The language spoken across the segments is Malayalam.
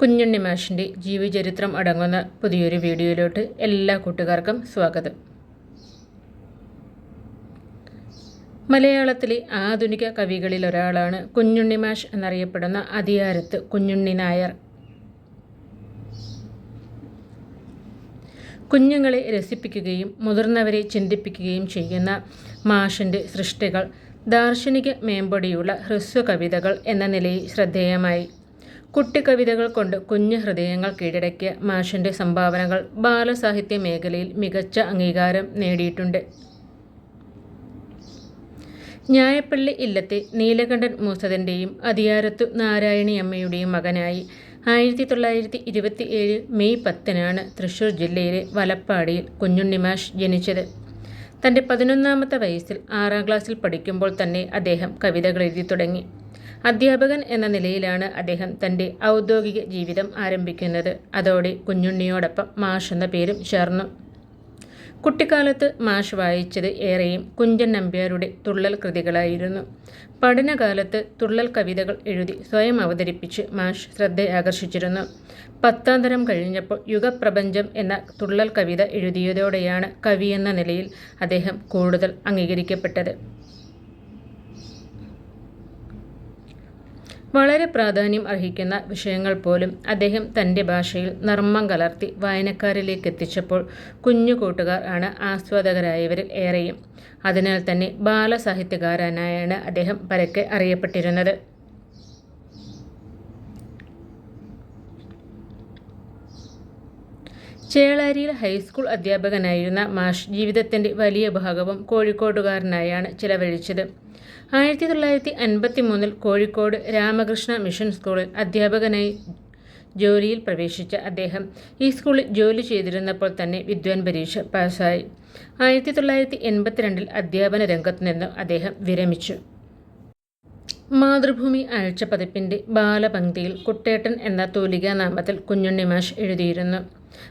കുഞ്ഞുണ്ണി മാഷിന്റെ ജീവചരിത്രം അടങ്ങുന്ന പുതിയൊരു വീഡിയോയിലോട്ട് എല്ലാ കൂട്ടുകാർക്കും സ്വാഗതം. മലയാളത്തിലെ ആധുനിക കവികളിൽ ഒരാളാണ് കുഞ്ഞുണ്ണി മാഷ് എന്നറിയപ്പെടുന്ന അതിയാരത്ത് കുഞ്ഞുണ്ണി നായർ. കുഞ്ഞുങ്ങളെ രസിപ്പിക്കുകയും മുതിർന്നവരെ ചിന്തിപ്പിക്കുകയും ചെയ്യുന്ന മാഷിന്റെ സൃഷ്ടികൾ ദാർശനിക മേമ്പടിയുള്ള ഹ്രസ്വ കവിതകൾ എന്ന നിലയിൽ ശ്രദ്ധേയമായി. കുട്ടിക്കവിതകൾ കൊണ്ട് കുഞ്ഞു ഹൃദയങ്ങൾ കീഴടക്കിയ മാഷിന്റെ സംഭാവനകൾ ബാലസാഹിത്യ മേഖലയിൽ മികച്ച അംഗീകാരം നേടിയിട്ടുണ്ട്. ഞായപ്പള്ളി ഇല്ലത്തെ നീലകണ്ഠൻ മൂസതന്റെയും അതിയാരത്തു നാരായണിയമ്മയുടെയും മകനായി ആയിരത്തി തൊള്ളായിരത്തി ഇരുപത്തി ഏഴ് മെയ് പത്തിനാണ് തൃശൂർ ജില്ലയിലെ വലപ്പാടിയിൽ കുഞ്ഞുണ്ണി മാഷ് ജനിച്ചത്. തന്റെ പതിനൊന്നാമത്തെ വയസ്സിൽ ആറാം ക്ലാസ്സിൽ പഠിക്കുമ്പോൾ തന്നെ അദ്ദേഹം കവിതകൾ എഴുതി തുടങ്ങി. അധ്യാപകൻ എന്ന നിലയിലാണ് അദ്ദേഹം തന്റെ ഔദ്യോഗിക ജീവിതം ആരംഭിക്കുന്നത്. അതോടെ കുഞ്ഞുണ്ണിയോടൊപ്പം മാഷ് എന്ന പേരും ചേർന്നു. കുട്ടിക്കാലത്ത് മാഷ് വായിച്ചത് ഏറെയും കുഞ്ചൻ നമ്പ്യാരുടെ തുള്ളൽ കൃതികളായിരുന്നു. പഠനകാലത്ത് തുള്ളൽ കവിതകൾ എഴുതി സ്വയം അവതരിപ്പിച്ച് മാഷ് ശ്രദ്ധയാകർഷിച്ചിരുന്നു. പത്താം തരം കഴിഞ്ഞപ്പോൾ യുഗപ്രപഞ്ചം എന്ന തുള്ളൽ കവിത എഴുതിയതോടെയാണ് കവി എന്ന നിലയിൽ അദ്ദേഹം കൂടുതൽ അംഗീകരിക്കപ്പെട്ടത്. വളരെ പ്രാധാന്യം അർഹിക്കുന്ന വിഷയങ്ങൾ പോലും അദ്ദേഹം തന്റെ ഭാഷയിൽ നർമ്മം കലർത്തി വായനക്കാരിലേക്ക് എത്തിച്ചപ്പോൾ കുഞ്ഞു കൂട്ടുകാർ ആണ് ആസ്വാദകരായവരിൽ ഏറെയും. അതിനാൽ തന്നെ ബാലസാഹിത്യകാരനായാണ് അദ്ദേഹം പരക്കെ അറിയപ്പെട്ടിരുന്നത്. ചേളാരിയിൽ ഹൈസ്കൂൾ അധ്യാപകനായിരുന്ന മാഷ് ജീവിതത്തിന്റെ വലിയ ഭാഗവും കോഴിക്കോടുകാരനായാണ് ചിലവഴിച്ചത്. ആയിരത്തി തൊള്ളായിരത്തി അൻപത്തി മൂന്നിൽ കോഴിക്കോട് രാമകൃഷ്ണ മിഷൻ സ്കൂളിൽ അധ്യാപകനായി ജോലിയിൽ പ്രവേശിച്ച അദ്ദേഹം ഈ സ്കൂളിൽ ജോലി ചെയ്തിരുന്നപ്പോൾ തന്നെ വിദ്വാൻ പരീക്ഷ പാസ്സായി. ആയിരത്തി തൊള്ളായിരത്തി എൺപത്തിരണ്ടിൽ അധ്യാപന രംഗത്ത് നിന്ന് അദ്ദേഹം വിരമിച്ചു. മാതൃഭൂമി ആഴ്ചപ്പതിപ്പിന്റെ ബാലപംക്തിയിൽ കുട്ടേട്ടൻ എന്ന തൂലികാനാമത്തിൽ കുഞ്ഞുണ്ണി മാഷ് എഴുതിയിരുന്നു.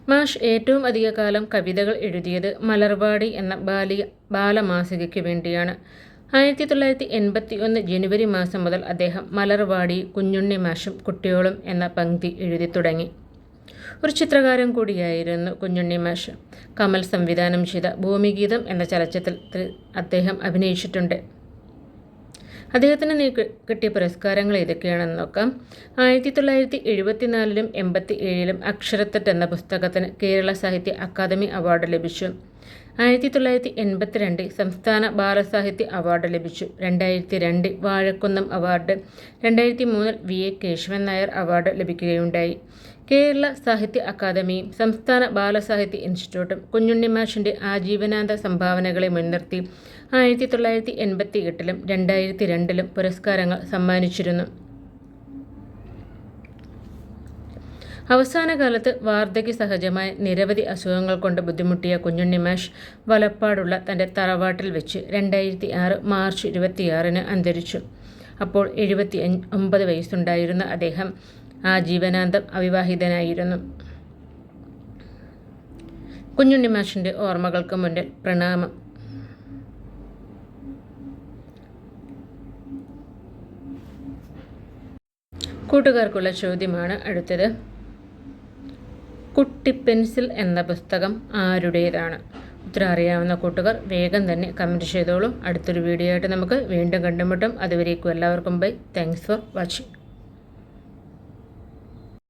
മാഷ് ഏറ്റവും അധിക കാലം കവിതകൾ എഴുതിയത് മലർവാടി എന്ന ബാലിക ബാലമാസികയ്ക്ക് വേണ്ടിയാണ്. ആയിരത്തി തൊള്ളായിരത്തി എൺപത്തി ഒന്ന് ജനുവരി മാസം മുതൽ അദ്ദേഹം മലർവാടി കുഞ്ഞുണ്ണി മാഷും കുട്ടിയോളും എന്ന പങ്ക്തി എഴുതി തുടങ്ങി. ഒരു ചിത്രകാരൻ കൂടിയായിരുന്നു കുഞ്ഞുണ്ണി മാഷ്. കമൽ സംവിധാനം ചെയ്ത ഭൂമിഗീതം എന്ന ചലച്ചിത്രത്തിൽ അദ്ദേഹം അഭിനയിച്ചിട്ടുണ്ട്. അദ്ദേഹത്തിന് കിട്ടിയ പുരസ്കാരങ്ങൾ ഏതൊക്കെയാണെന്ന് നോക്കാം. ആയിരത്തി തൊള്ളായിരത്തി എഴുപത്തിനാലിലും എൺപത്തി ഏഴിലും അക്ഷരത്തെട്ട് എന്ന പുസ്തകത്തിന് കേരള സാഹിത്യ അക്കാദമി അവാർഡ് ലഭിച്ചു. ആയിരത്തി തൊള്ളായിരത്തി എൺപത്തിരണ്ടിൽ സംസ്ഥാന ബാലസാഹിത്യ അവാർഡ് ലഭിച്ചു. രണ്ടായിരത്തി രണ്ട് വാഴക്കുന്നം അവാർഡ്. രണ്ടായിരത്തി മൂന്നിൽ V. A. Keshavan Nair award ലഭിക്കുകയുണ്ടായി. കേരള സാഹിത്യ അക്കാദമിയും സംസ്ഥാന ബാലസാഹിത്യ ഇൻസ്റ്റിറ്റ്യൂട്ടും കുഞ്ഞുണ്ണിമാഷിന്റെ ആജീവനാന്ത സംഭാവനകളെ മുൻനിർത്തി ആയിരത്തി തൊള്ളായിരത്തി എൺപത്തി എട്ടിലും രണ്ടായിരത്തി രണ്ടിലും പുരസ്കാരങ്ങൾ സമ്മാനിച്ചിരുന്നു. അവസാന കാലത്ത് വാർദ്ധക്യ സഹജമായ നിരവധി അസുഖങ്ങൾ കൊണ്ട് ബുദ്ധിമുട്ടിയ കുഞ്ഞുണ്ണി മാഷ് വലപ്പാടുള്ള തന്റെ തറവാട്ടിൽ വെച്ച് രണ്ടായിരത്തി ആറ് മാർച്ച് ഇരുപത്തിയാറിന് അന്തരിച്ചു. അപ്പോൾ എഴുപത്തി ഒമ്പത് വയസ്സുണ്ടായിരുന്ന അദ്ദേഹം ആ ജീവനാന്തം അവിവാഹിതനായിരുന്നു. കുഞ്ഞുണ്ണി മാഷിന്റെ ഓർമ്മകൾക്ക് മുന്നിൽ പ്രണാമം. കൂട്ടുകാർക്കുള്ള ചോദ്യമാണ് അടുത്തത്. കുട്ടി പെൻസിൽ എന്ന പുസ്തകം ആരുടേതാണ്? ഉത്തരം അറിയാവുന്ന കൂട്ടുകാർ വേഗം തന്നെ കമന്റ് ചെയ്തോളൂ. അടുത്തൊരു വീഡിയോ ആയിട്ട് നമുക്ക് വീണ്ടും കണ്ടുമുട്ടും. അതുവരേക്കും എല്ലാവർക്കും ബൈ താങ്ക്സ് ഫോർ വാച്ചിങ്